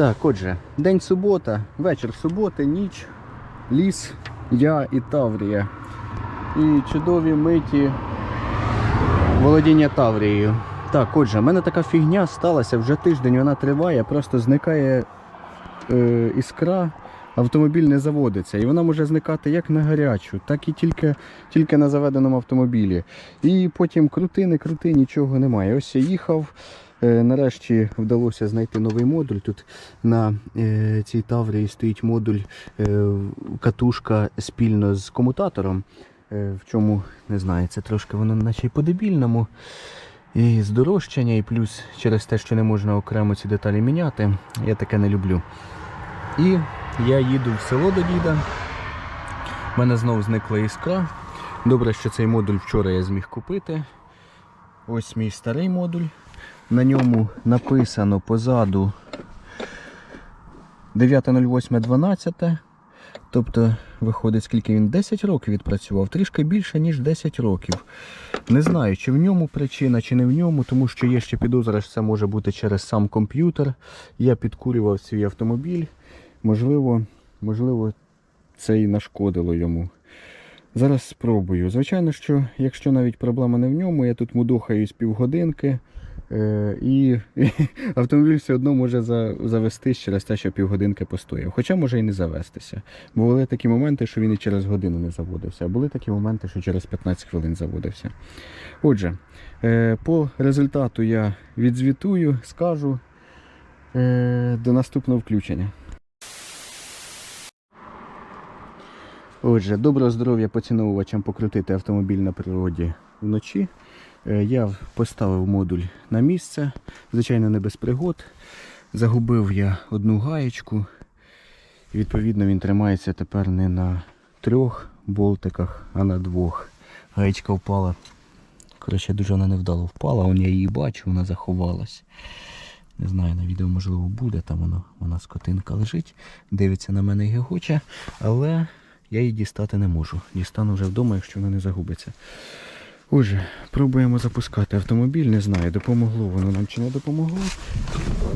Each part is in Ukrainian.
Так, отже, день субота, вечір суботи, ніч, ліс, я і Таврія. І чудові миті володіння Таврією. Так, отже, в мене така фігня сталася, вже тиждень вона триває, просто зникає е, іскра, автомобіль не заводиться. І вона може зникати як на гарячу, так і тільки, тільки на заведеному автомобілі. І потім крути, не крути, нічого немає. Ось я їхав. Е, Нарешті вдалося знайти новий модуль. Тут на е, цій Таврії стоїть модуль е, катушка спільно з комутатором. В чому не знаю, це трошки воно наче й по-дебільному. І здорожчання, і плюс через те, що не можна окремо ці деталі міняти. Я таке не люблю. І я їду в село до діда. У мене знову зникла іскра. Добре, що цей модуль вчора я зміг купити. Ось мій старий модуль. На ньому написано позаду 9.08.12. Тобто, виходить, скільки він 10 років відпрацював, трішки більше, ніж 10 років. Не знаю, чи в ньому причина, чи не в ньому, тому що є ще підозра, що це може бути через сам комп'ютер. Я підкурював свій автомобіль. Можливо, можливо, це і нашкодило йому. Зараз спробую. Звичайно, що якщо навіть проблема не в ньому, я тут мудохаюсь півгодинки. Е, і автомобіль все одно може за- завестись через те, що півгодинки постояв. Хоча може і не завестися. Були такі моменти, що він і через годину не заводився, а були такі моменти, що через 15 хвилин заводився. Отже, е, по результату я відзвітую, скажу е, до наступного включення. Отже, доброго здоров'я поціновувачам покрутити автомобіль на природі вночі. Е, Я поставив модуль на місце, звичайно, не без пригод. Загубив я одну гаєчку. І відповідно він тримається тепер не на трьох болтиках, а на двох. Гаєчка впала. Коротше, дуже вона невдало впала, он я її бачу, вона заховалась. Не знаю, на відео можливо буде, там воно, вона скотинка лежить, дивиться на мене і гегоче, але я її дістати не можу. Дістану вже вдома, якщо вона не загубиться. Отже, пробуємо запускати автомобіль, не знаю, допомогло воно нам чи не допомогло.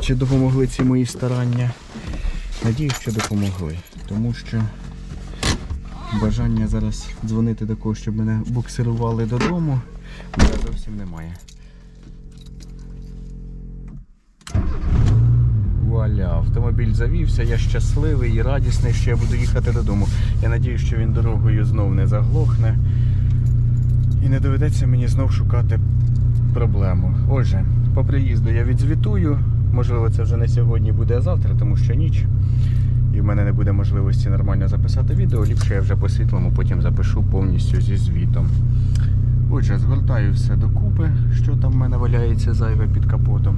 Чи допомогли ці мої старання. Надіюсь, що допомогли. Тому що бажання зараз дзвонити до когось, щоб мене буксирували додому, мене зовсім немає. Вуаля, автомобіль завівся, я щасливий і радісний, що я буду їхати додому. Я надію, що він дорогою знов не заглохне. І не доведеться мені знов шукати проблему. Отже, по приїзду я відзвітую. Можливо, це вже не сьогодні буде, а завтра, тому що ніч. І в мене не буде можливості нормально записати відео. Ліпше я вже по світлому потім запишу повністю зі звітом. Отже, згортаю все докупи, що там в мене валяється зайве під капотом.